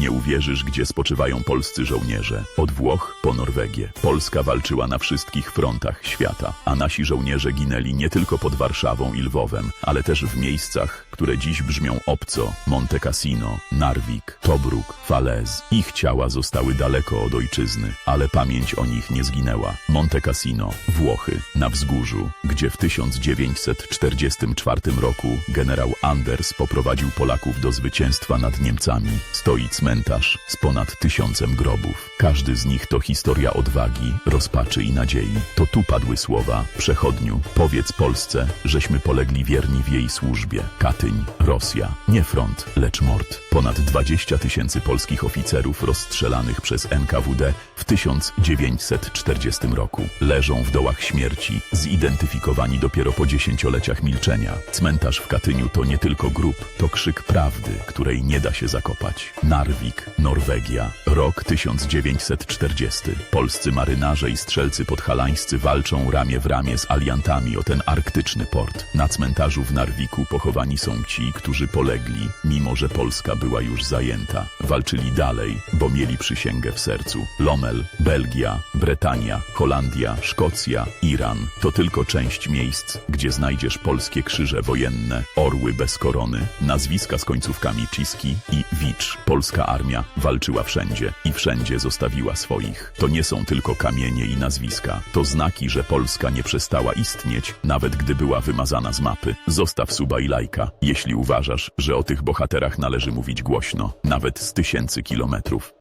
Nie uwierzysz, gdzie spoczywają polscy żołnierze. Od Włoch po Norwegię. Polska walczyła na wszystkich frontach świata, a nasi żołnierze ginęli nie tylko pod Warszawą i Lwowem, ale też w miejscach, które dziś brzmią obco. Monte Cassino, Narvik, Tobruk, Falaise. Ich ciała zostały daleko od ojczyzny, ale pamięć o nich nie zginęła. Monte Cassino, Włochy, na wzgórzu, gdzie w 1944 roku generał Anders poprowadził Polaków do zwycięstwa nad Niemcami, stoi cmentarz z ponad tysiącem grobów. Każdy z nich to historia odwagi, rozpaczy i nadziei. To tu padły słowa: Przechodniu, powiedz Polsce, żeśmy polegli wierni w jej służbie. Katyń, Rosja, nie front, lecz mord. Ponad 20 tysięcy polskich oficerów rozstrzelanych przez NKWD w 1940 roku leżą w dołach śmierci, zidentyfikowani dopiero po dziesięcioleciach milczenia. Cmentarz w Katyniu to nie tylko grób, to krzyk prawdy, której nie da się zakopać. Narvik, Norwegia, rok 1940. Polscy marynarze i strzelcy podhalańscy walczą ramię w ramię z aliantami o ten arktyczny port. Na cmentarzu w Narwiku pochowani są ci, którzy polegli, mimo że Polska była już zajęta. Walczyli dalej, bo mieli przysięgę w sercu. Lommel, Belgia, Bretania, Holandia, Szkocja, Iran to tylko część miejsc, gdzie znajdziesz polskie krzyże wojenne, orły bez korony, nazwiska z końcówkami Ciski i Wicz. Polska armia walczyła wszędzie i wszędzie zostawiła swoich. To nie są tylko kamienie i nazwiska, to znaki, że Polska nie przestała istnieć, nawet gdy była wymazana z mapy. Zostaw suba i lajka, jeśli uważasz, że o tych bohaterach należy mówić głośno, nawet z tysięcy kilometrów.